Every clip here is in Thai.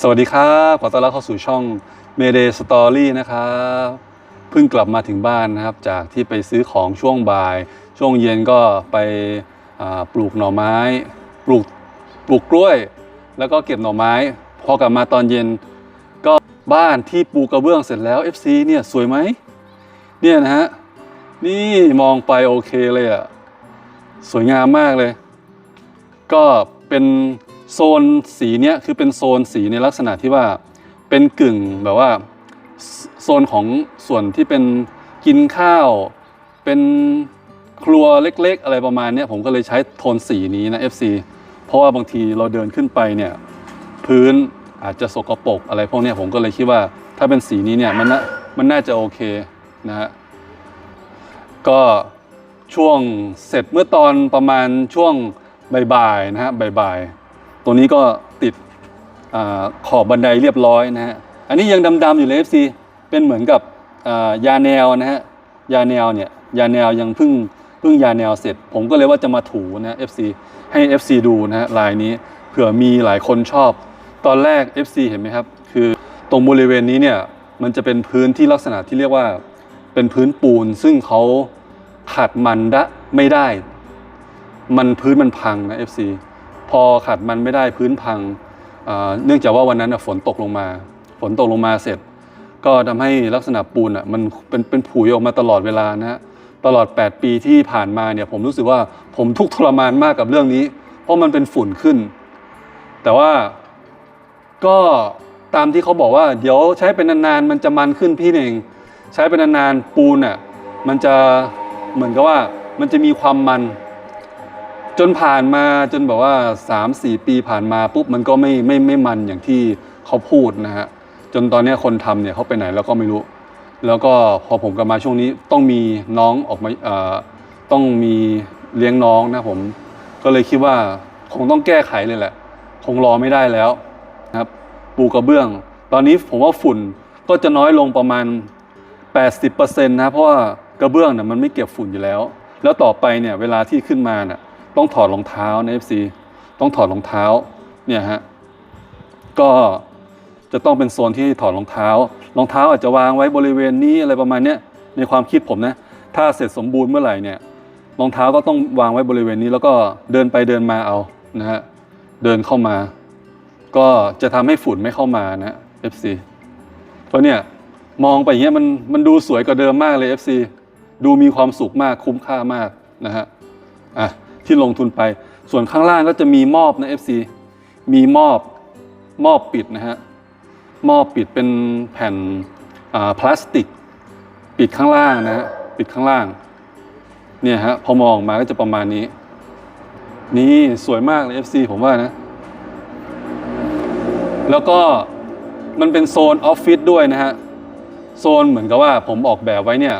สวัสดีครับขอต้อนรับเข้าสู่ช่อง Mayday Story นะครับเพิ่งกลับมาถึงบ้านนะครับ จากที่ไปซื้อของช่วงบ่าย ช่วงเย็นก็ไปปลูกหน่อไม้ ปลูกปลูกกล้วย แล้วก็เก็บหน่อไม้ พอกลับมาตอนเย็น ก็บ้านที่ปูกระเบื้องเสร็จแล้ว FC เนี่ยสวยไหมเนี่ยนะฮะนี่มองไปโอเคเลยอะสวยงามมากเลย ก็เป็น โซนสีเนี้ยคือเป็นโซนสีในลักษณะที่ว่าเป็นกึ่งแบบว่าโซนของส่วนที่เป็นกินข้าว เป็นครัวเล็กๆ อะไรประมาณเนี้ยผมก็เลยใช้โทนสีนี้นะ FC เพราะว่าบางทีเราเดินขึ้นไปเนี่ยพื้นอาจจะสกปรกอะไรพวกเนี้ยผมก็เลยคิดว่าถ้าเป็นสีนี้เนี่ยมันน่ามันน่าจะโอเคนะฮะก็ช่วงเสร็จเมื่อตอนประมาณช่วงบ่ายๆนะฮะบ่ายๆ ตรงนี้ก็ติดอขอบบันไดเรียบร้อยนะฮะ อันนี้ยังดำๆอยู่เลย FC เป็นเหมือนกับยาแนวนะฮะ ยาแนวเนี่ย ยาแนวยังเพิ่งเพิ่งยาแนวเสร็จ ผมก็เลยว่าจะมาถูนะ FC ให้ FC ดูนะฮะลายนี้เผื่อมีหลายคนชอบ ตอนแรก FC เห็นไหมครับ คือตรงบริเวณนี้เนี่ย มันจะเป็นพื้นที่ลักษณะที่เรียกว่าเป็นพื้นปูน ซึ่งเขาขัดมันดะไม่ได้ มันพื้นมันพังนะ FC พอขัดมันไม่ได้พื้นพังเนื่องจากว่าวันนั้นฝนตกลงมา ฝนตกลงมาเสร็จ ก็ทำให้ลักษณะปูนอะมันเป็นเป็นผุยออกมาตลอดเวลานะฮะตลอด 8 ปีที่ผ่านมาเนี่ยผมรู้สึกว่าผมทุกข์ทรมานมากกับเรื่องนี้ เพราะมันเป็นฝุ่นขึ้น แต่ว่าก็ตามที่เขาบอกว่า เดี๋ยวใช้เป็นนานๆมันจะมันขึ้นพี่เองใช้เป็นนานๆปูนอะมันจะเหมือนกับว่ามันจะมีความมัน จนผ่านมาจนแบบว่า 3-4 ปีผ่านมาปุ๊บมันก็ไม่ไม่ไม่มันอย่างที่เขาพูดนะฮะจนตอนนี้คนทำเนี่ยเขาไปไหนแล้วก็ไม่รู้ แล้วก็พอผมกลับมาช่วงนี้ต้องมีน้องออกมาเอ่อต้องมีเลี้ยงน้องนะผมก็เลยคิดว่าคงต้องแก้ไขเลยแหละ คงรอไม่ได้แล้วนะครับปูกระเบื้อง ตอนนี้ผมว่าฝุ่นก็จะน้อยลงประมาณ 80%นะเพราะว่ากระเบื้องเนี่ยมันไม่เก็บฝุ่นอยู่แล้ว แล้วต่อไปเนี่ยเวลาที่ขึ้นมาน่ะ ต้องถอดรองเท้าใน FC ต้องถอดรองเท้าเนี่ยฮะก็จะต้องเป็นโซนที่ถอดรองเท้ารองเท้าอาจจะวางไว้บริเวณนี้อะไรประมาณเนี้ยในความคิดผมนะถ้าเสร็จสมบูรณ์เมื่อไหร่เนี่ยรองเท้าก็ต้องวางไว้บริเวณนี้ แล้วก็เดินไปเดินมาเอานะฮะเดินเข้ามา ก็จะทำให้ฝุ่นไม่เข้ามานะ FC เพราะเนี่ยมองไปอย่างเงี้ยมันมันดูสวยกว่าเดิมมากเลย FC ดูมีความสุขมากคุ้มค่ามากนะฮะอะ ที่ลงทุนไป ส่วนข้างล่างก็จะมีมอบนะ FC มีมอบมอบปิดนะฮะมอบปิดเป็นแผ่นอ่าพลาสติก ปิดข้างล่างนะฮะปิดข้างล่างเนี่ยฮะพอมองออกมาก็จะประมาณนี้ นี่สวยมากเลย FC ผมว่านะ แล้วก็มันเป็นโซนออฟฟิศด้วยนะฮะโซนเหมือนกับว่าผมออกแบบไว้เนี่ย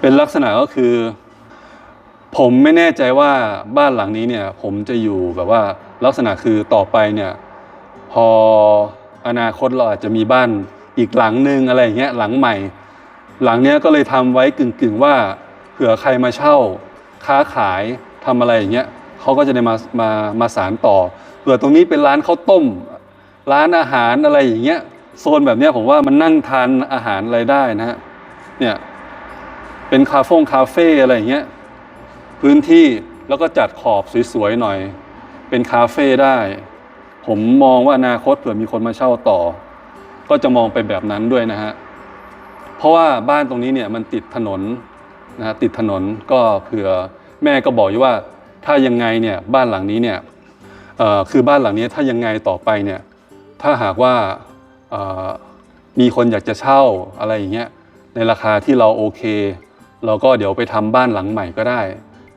เป็นลักษณะก็คือ ผมไม่แน่ใจว่าบ้านหลังนี้เนี่ย ผมจะอยู่แบบว่าลักษณะคือต่อไปเนี่ย พออนาคตเราอาจจะมีบ้านอีกหลังหนึ่งอะไรอย่างเงี้ยหลังใหม่ หลังเนี้ยก็เลยทำไว้กึ่งๆว่าเผื่อใครมาเช่าค้าขายทำอะไรอย่างเงี้ยเขาก็จะได้มามามาสารต่อเผื่อตรงนี้เป็นร้านข้าวต้ม ร้านอาหารอะไรอย่างเงี้ยโซนแบบเนี้ยผมว่ามันนั่งทานอาหารอะไรได้นะฮะเนี่ยเป็นคาเฟ่คาเฟ่อะไรอย่างเงี้ย พื้นที่แล้วก็จัดขอบสวยๆหน่อย เป็นคาเฟ่ได้ ผมมองว่าอนาคตเผื่อมีคนมาเช่าต่อ ก็จะมองไปแบบนั้นด้วยนะฮะเพราะว่าบ้านตรงนี้เนี่ยมันติดถนนนะฮะติดถนนก็เผื่อแม่ก็บอกอยู่ว่าถ้ายังไงเนี่ยบ้านหลังนี้เนี่ยคือบ้านหลังนี้ถ้ายังไงต่อไปเนี่ยถ้าหากว่ามีคนอยากจะเช่าอะไรอย่างเงี้ยในราคาที่เราโอเค เราก็เดี๋ยวไปทำบ้านหลังใหม่ก็ได้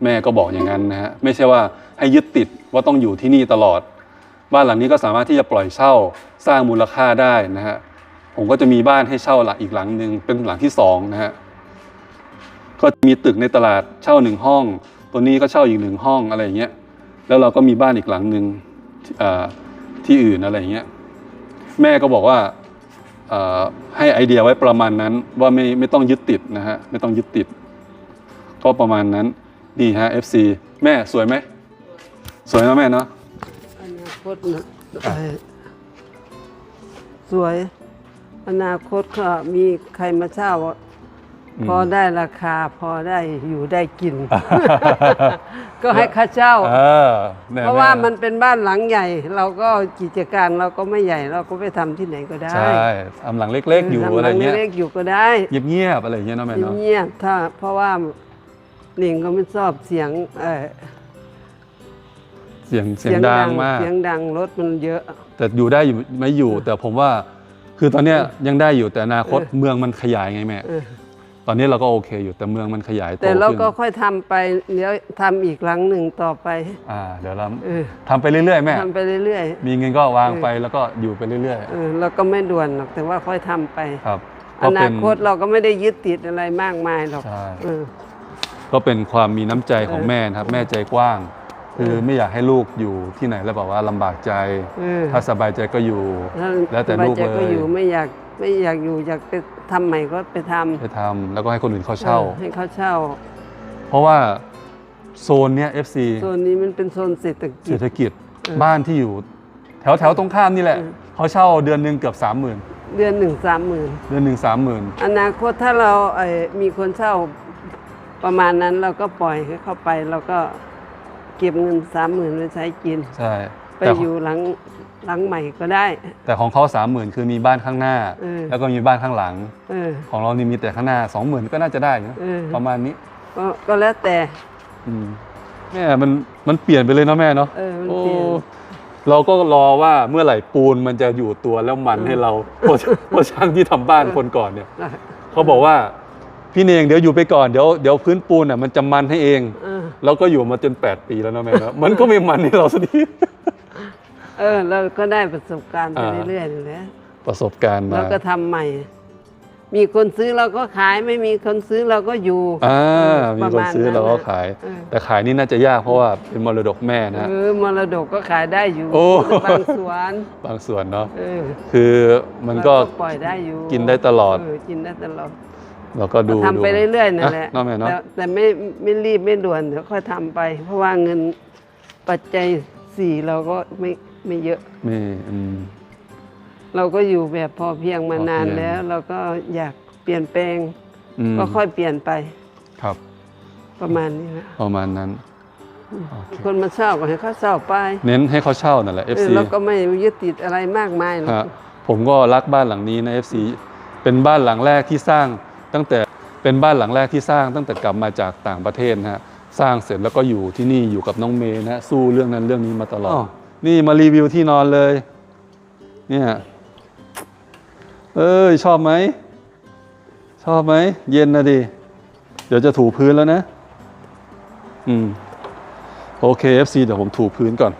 แม่ก็บอกอย่างนั้นนะฮะไม่ใช่ว่าให้ยึดติดว่าต้องอยู่ที่นี่ตลอด บ้านหลังนี้ก็สามารถที่จะปล่อยเช่าสร้างมูลค่าได้นะฮะผมก็จะมีบ้านให้เช่าหลังอีกหลังหนึ่งเป็นหลังที่สองนะฮะก็มีตึกในตลาดเช่าหนึ่งห้อง ตัวนี้ก็เช่าอีกหนึ่งห้องอะไรอย่างเงี้ยแล้วเราก็มีบ้านอีกหลังหนึ่งที่อื่นอะไรอย่างเงี้ยแม่ก็บอกว่าเอ่อให้ไอเดียไว้ประมาณนั้นว่าไม่ไม่ต้องยึดติดนะฮะไม่ต้องยึดติด ก็ประมาณนั้น นี่ฮะ FC แม่สวยไหม สวยนะแม่เนาะอนาคตนะเอ่อสวย อนาคตก็มีใครมาเช่าอืมพอได้ราคาพอได้อยู่ได้กิน ก็ให้ค่าเช่า เออนี่ยเพราะว่าแมันเป็นบ้านหลังใหญ่ เราก็กิจการเราก็ไม่ใหญ่ เราก็ไปทำที่ไหนก็ได้ใช่ทำหลังเล็ก ๆ อยู่ทำหอะไรลังเงี้ยเล็กๆอยู่ก็ได้เงียบๆอะไรเงี้ยเนาะแม่เนาะ เงียบๆถ้าเพราะว่า หนิงก็ไม่ชอบเสียงเอ่อเสียงเสียงดังมาก เสียงดังรถมันเยอะ แต่อยู่ได้อยู่ไม่อยู่ แต่ผมว่าคือตอนเนี้ยยังได้อยู่แต่อนาคตเออเมืองมันขยายไงแม่เออตอนนี้เราก็โอเคอยู่แต่เมืองมันขยายโตแต่เราขึ้นก็ค่อยทำไปเดี๋ยวทำอีกหลังหนึ่งต่อไป อ่าเดี๋ยวเราเออทำไปเรื่อยๆแม่ทำไปเรื่อยมีเงินก็วางไปแล้วก็อยู่ไปเรื่อยๆเออเราก็ไม่ด่วนหรอกแต่ว่าค่อยทำไปๆครับอก็นาเป็นคตเราก็ไม่ได้ยึดติดอะไรมากมายหรอกใช่ เออ ก็เป็นความมีน้ำใจของเออแม่นะครับ แม่ใจกว้าง คือไม่อยากให้ลูกอยู่ที่ไหนแล้วแบบว่าลำบากใจ เออถ้าสบายใจก็อยู่ถ้าแล้วแต่สบายลูกใจก็เลยอยู่ไม่อยากไม่อยากอยู่อยากไปทำใหม่ก็ไปทำไปทำแล้วก็ให้คนอื่นเขาเช่า ออให้เขาเช่า เพราะว่าโซนเนี้ย FC โซนนี้มันเป็นโซนเศรษฐกิเศรจ ษฐกิจเออบ้านที่อยู่ แถวแถวตรงข้ามนี่แหละเออ เขาเช่าเดือนหนึ่งเกือบสามหมื่นเดือนหนึ่งสามหมื่นเดือนหนึ่งสามหมื่นอนาคตถ้าเราเอ่อมีคนเช่า ประมาณนั้นเราก็ปล่อยให้เข้าไปเราก็เก็บเงินสามหมื่นไว้ใช้กิน ใช่ไปแต่อยู่หลังหลังใหม่ก็ได้ แต่ของเขาสามหมื่นคือมีบ้านข้างหน้า เออ แล้วก็มีบ้านข้างหลัง เออ ของเรานี่มีแต่ข้างหน้าสองหมื่นก็น่าจะได้นะเออ ประมาณนี้ก็ก็แล้วแต่ อืมแม่มันมันเปลี่ยนไปเลยเนาะแม่เนาะเออมันโอ้เปลี่ยนเราก็รอว่าเมื่อไหร่ปูนมันจะอยู่ตัวแล้วมันให้เราเพราะเพราะช่างที่ทำบ้านคนก่อนเนี่ย เขาบอกว่า พี่เนงเดี๋ยวอยู่ไปก่อนเดี๋ยวเดี๋ยวพื้นปูนอะมันจะมันให้เองเออแล้วก็อยู่มาจน 8 ปีแล้วนะแม่เนาะมันก็ไม่มันให้เราสักทีเออเราก็ได้ประสบการณ์ไปอ่าเรื่อยๆนี่แหละประสบการณ์มาเราก็ทำใหม่ มีคนซื้อเราก็ขายไม่มีคนซื้อเราก็อยู่อ่ามีประคนมาณซื้อเราก็ขาย เออแต่ขายนี่น่าจะยากเพราะว่าเป็นมรดกแม่นะฮะเออมรดกก็ขายได้อยู่โอ้ บางส่วนบางส่วนเนาะเออคือมันก็เราปล่อยได้อยู่กินได้ตลอด เออกินได้ตลอด เราก็ดูทำไปดูเรื่อยๆนั่นแหละเนาะแม่เนาะแต่แต่ไม่ไม่รีบไม่ด่วนเดี๋ยวค่อยทำไป เพราะว่าเงินปัจจัยสี่เราก็ไม่ไม่เยอะไม่อืมเราก็อยู่แบบพอเพียงมาพอเพียงนานแล้ว เราก็อยากเปลี่ยนแปลงอืมก็ค่อยเปลี่ยนไป ครับ ประมาณนี้นะประมาณนั้นโอเคคนมาเช่าก็ให้เขาเช่าไป เน้นให้เขาเช่านั่นแหละเออ FC เราก็ไม่ยึดติดอะไรมากมายหรอกฮะผมก็รักบ้านหลังนี้นะ FC เป็นบ้านหลังแรกที่สร้าง ตั้งแต่เป็นบ้านหลังแรกที่สร้างตั้งแต่กลับมาจากต่างประเทศนะฮะสร้างเสร็จแล้วก็อยู่ที่นี่อยู่กับน้องเมย์นะฮะสู้เรื่องนั้นเรื่องนี้มาตลอด นี่มารีวิวที่นอนเลย เนี่ยเอ้ยชอบไหมชอบไหมเย็นนะดิเดี๋ยวจะถูพื้นแล้วนะ อืม โอเค FC เดี๋ยวผมถูพื้นก่อน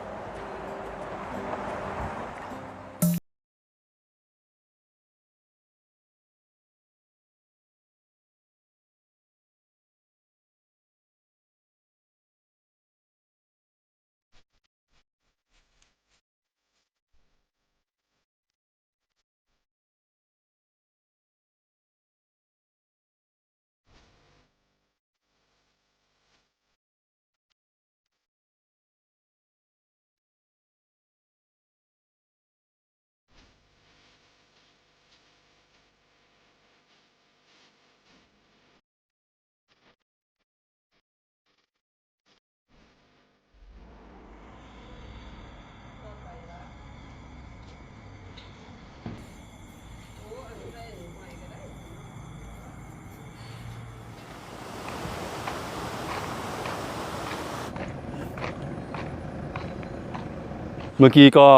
เมื่อกี้ก็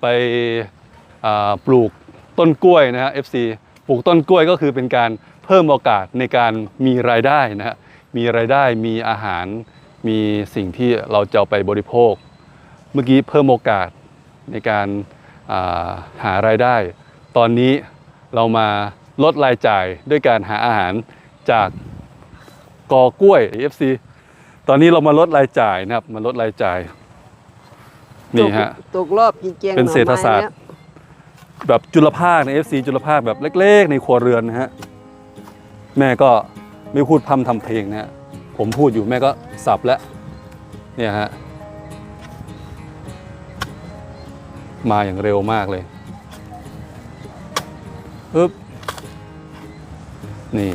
ไปปลูกต้นกล้วยนะฮะ FC ปลูกต้นกล้วยก็คือเป็นการเพิ่มโอกาสในการมีรายได้นะฮะ มีรายได้มีอาหาร มีสิ่งที่เราจะาไปบริโภค เมื่อกี้เพิ่มโอกาสในการาหารายได้ ตอนนี้เรามาลดรายจ่ายด้วยการหาอาหารจากกอกล้วย FC ตอนนี้เรามาลดรายจ่ายนะครับ มาลดรายจ่าย นี่ฮะตกตกรอบกินแกงเป็นเศรษฐศาสตร์หน่อไม้นี่ยแบบจุลภาคใน FC จุลภาคแบบเล็ก ๆ ในครัวเรือนนะฮะแม่ก็ไม่พูดพร่ำทำเพลงนะฮะผมพูดอยู่แม่ก็สับแล้วเนี่ยฮะมาอย่างเร็วมากเลยปึ๊บนี่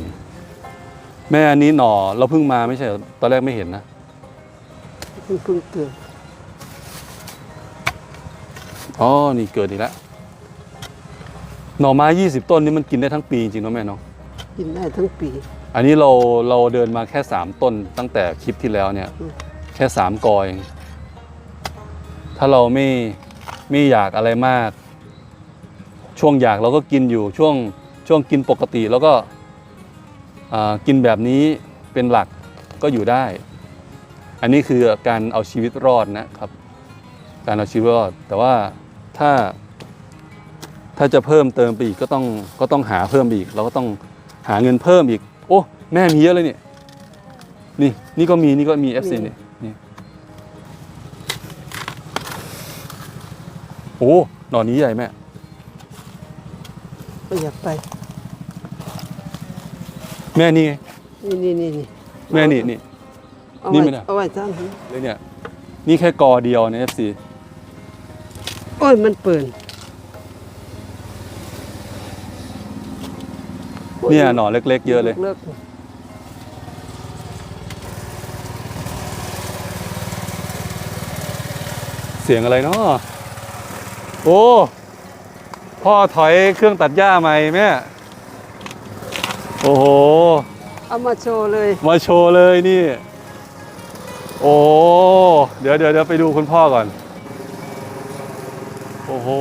แม่อันนี้หน่อเราเพิ่งมาไม่ใช่เหรอตอนแรกไม่เห็นนะเพิ่งเพิ่งเกิด อ๋อ นี่เกิดอีกแล้ว หน่อไม้ยี่สิบต้นนี่มันกินได้ทั้งปีจริงๆเนาะแม่เนาะ กินได้ทั้งปี อันนี้เราเราเดินมาแค่สามต้นตั้งแต่คลิปที่แล้วเนี่ย อืม แค่สามกอเองถ้าเราไม่ไม่อยากอะไรมาก ช่วงอยากเราก็กินอยู่ช่วงช่วงกินปกติแล้วก็อ่ากินแบบนี้เป็นหลักก็อยู่ได้ อันนี้คือการเอาชีวิตรอดนะครับ การเอาชีวิตรอด แต่ว่า ถ้าถ้าจะเพิ่มเติมไปอีกก็ต้องก็ต้องหาเพิ่มไปอีก เราก็ต้องหาเงินเพิ่มอีก โอ้แม่มีเยอะเลยเนี่ยนี่นี่ก็มีนี่ก็มี FC นี่นี่โอ้หน่อนี้ใหญ่แม่ก็อยากไป แม่นี่ไงนี่นี่นี่นี่แม่นี่นี่ เอานี่ไว้ไม่ได้ เอาไว้จ้างเลยเนี่ยนี่แค่กอเดียวใน FC โอ้ยมันเปิดเนี่ยหน่อเล็ก ๆ เยอะเลยเลิกเสียงอะไรเนาะโอ้ พ่อถอยเครื่องตัดหญ้าใหม่แม่ โอ้โหเอามาโชว์เลย มาโชว์เลยนี่ โอ้ เดี๋ยวเดี๋ยวเดี๋ยวไปดูคุณพ่อก่อน โอ้โห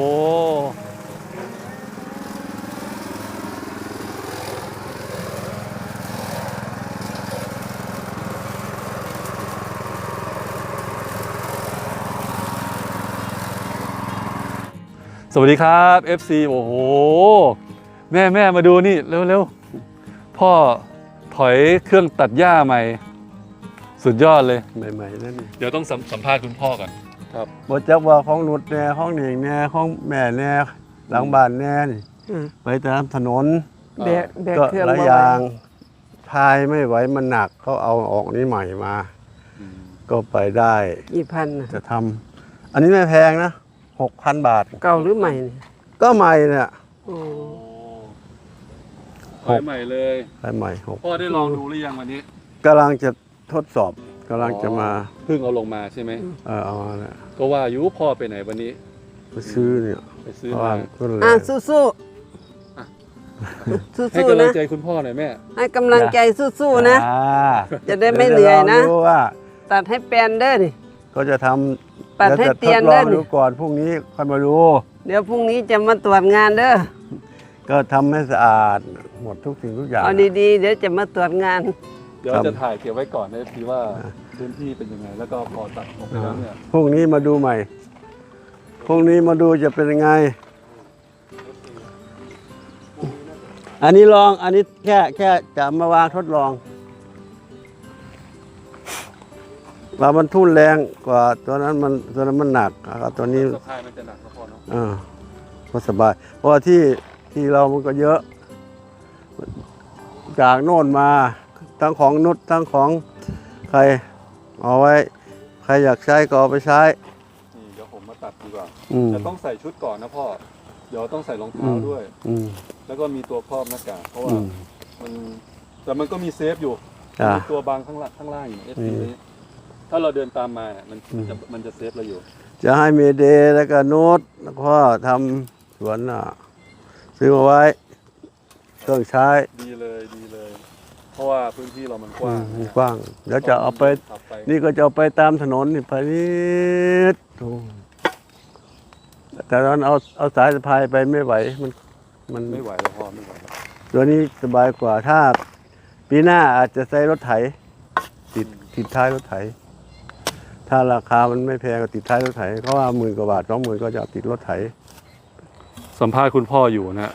สวัสดีครับ FC โอ้โห แม่แม่มาดูนี่ เร็วเร็วพ่อถอยเครื่องตัดหญ้าใหม่ สุดยอดเลย ใหม่ๆนั่นนี่เดี๋ยวต้องสัมสัมภาษณ์คุณพ่อก่อน ครับบจักว่าของหนุดแน่ของเหน่งแน่ของแม่แน่หลังบ้านแน่นี่อ่าไปตามถนน แบกแบกก็เครื่องหลายมาอไว้ย่างพายไม่ไหวมันหนักเขาเอาออกนี้ใหม่มาก็ไปได้กี่พันน่ะจะทำอันนี้ไม่แพงนะหกพันบาท เก่าหรือใหม่เนี่ยก็ใหม่เนี่ยโอ้ถอยใหม่เลยไปใหม่หกพ่อได้ลองดูหรือยังวันนี้กำลังจะทดสอบ กำลังจะมาเพิ่งเอาลงมาใช่ไหมเออเอามาเนี่ยก็ว่าอยุพ่อไปไหนวันนี้ ไปซื้อเนี่ยไปซื้อเพราะมาว่าก็เลยอะสู้สู้อะสู้ให้สู้กำลังนะ ใจคุณพ่อหน่อยแม่ ให้กำลังใจสู้ๆนะ อ่าจะได้ไม่เหนื่อยนะ ดี๋วจลงดูว่าตัดให้แปลนเด้อนี่ก็จะทำปัดให้ดี๋วจะเตียนทดลองเด้อนี่ดูก่อนพรุ่งนี้ค่อยมาดู เดี๋ยวพรุ่งนี้จะมาตรวจงานเด้อก็ทำให้สะอาดหมดทุกสิ่งทุกอย่างเอาดีๆ เดี๋ยวจะมาตรวจงาน เดี๋ยวครับจะถ่ายเก็บไว้ก่อนนะพี่ว่าพื้นที่เป็นยังไง แล้วก็พอตัดออกไปแล้วเนี่ยพรุ่งนี้มาดูใหม่พรุ่งนี้มาดูจะเป็นยังไง อันนี้ลอง อันนี้แค่แค่จะมาวางทดลองว่ามันทุ่นแรงกว่าตัวนั้นมันตัวนั้นมันหนักครับตัวนี้สะพายมันจะหนักก็พอเนาะอ่าก็สบาย เพราะว่าที่ที่เรามันก็เยอะ จากโน่นมา ทั้งของนุชทั้งของใครเอาไว้ ใครอยากใช้ก็เอาไปใช้ นี่เดี๋ยวผมมาตัดดีกว่าอืม แต่ต้องใส่ชุดก่อนนะพ่อ เดี๋ยวต้องใส่รองเท้าอืมด้วย อืมแล้วก็มีตัวครอบหน้ากากเพราะว่าอืมมันแต่มันก็มีเซฟอยู่จ้ะ มีตัวบางข้างล่างข้างล่างอยู่เอฟอืซีมนี้ถ้าเราเดินตามมาเนี่ยมันอืม จะมันจะเซฟเราอยู่ จะให้เมเดย์แล้วก็โน้ตแล้วก็ทำสวนน่ะซื้อมาไว้เครื่องใช้ ดีเลยดี เลยเพราะว่าพื้นที่เรามันกว้างอืมกว้างเดี๋ยวจะเอาไป ขับไปนี่ก็จะเอาไปตามถนนนี่ไปนิดโอ้แต่ตอนเอาเอาสายสะพายไปไม่ไหว มันมันไม่ไหวแล้วพ่อไม่ไหวแล้วตัวนี้สบายกว่าถ้า ปีหน้าอาจจะใช้รถไถ ติดติดท้ายรถไถ ถ้าราคามันไม่แพงก็ติดท้ายรถไถเพราะว่าหมื่นกว่าบาทสองหมื่นก็จะเอาติดรถไถ สัมภาษณ์คุณพ่ออยู่นะฮะ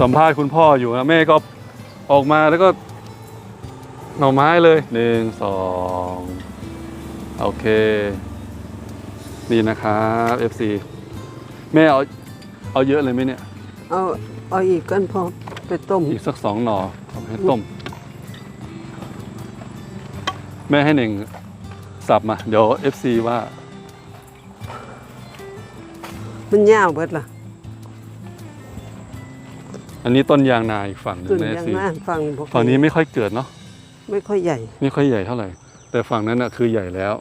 สัมภาษณ์คุณพ่ออยู่นะแม่ก็ออกมาแล้วก็หน่อไม้เลยหนึ่งสองโอเค นี่นะครับ FC แม่เอาเอาเยอะเลยไหมเนี่ย เอาเอาอีกกันพอไปต้ม อีกสักสองหน่อเอาให้ต้ม แม่ให้หนึ่งสับมา เดี๋ยว FC ว่า มันยาวเบิดล่ะ อันนี้ต้นยางนาอีกฝั่งหนึ่งต้นนะยาง FC นาฟังบ่ค่อยฝั่งนี้ไม่ค่อยเกิดเนาะไม่ค่อยใหญ่ ไม่ค่อยใหญ่เท่าไหร่ แต่ฝั่งนั้นน่ะคือใหญ่แล้ว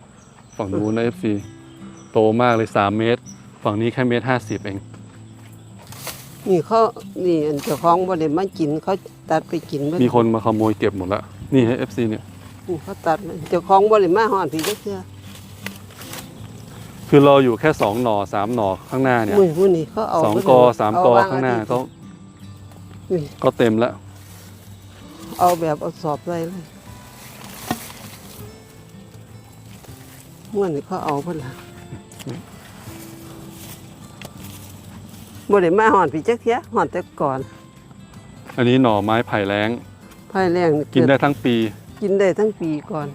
ฝั่งนู้นนะ FC โตมากเลยสามเมตร ฝั่งนี้แค่เมตรห้าสิบเอง นี่เขานี่อันเจ้าของบ่ได้มากินเขาตัดไปกินเบิดมีคนมาขโมยเก็บหมดแล้วนี่ให้ FC เนี่ย นี่เขาตัดมันเจ้าของบ่ได้มาฮอดพี่จักเทื่อคือเราอยู่แค่สองหน่อสามหน่อข้างหน้าเนี่ย มื้อผู้นี้เขาเอาสองเบิดกอเลยสามเกอวข้างหน้าอทิตย์ก็ นี่ก็เต็มแล้ว เอาแบบเอาสอบไว้เลยม่วนนี่เขาเอาเพิ่นล่ะบ่ได้มาฮอดพี่จักเทื่อฮอดแต่ก่อนอันนี้หน่อไม้ไผ่แรงภายแรงกินได้ทั้งปี กินได้ทั้งปีก่อน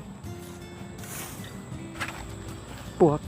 ปวก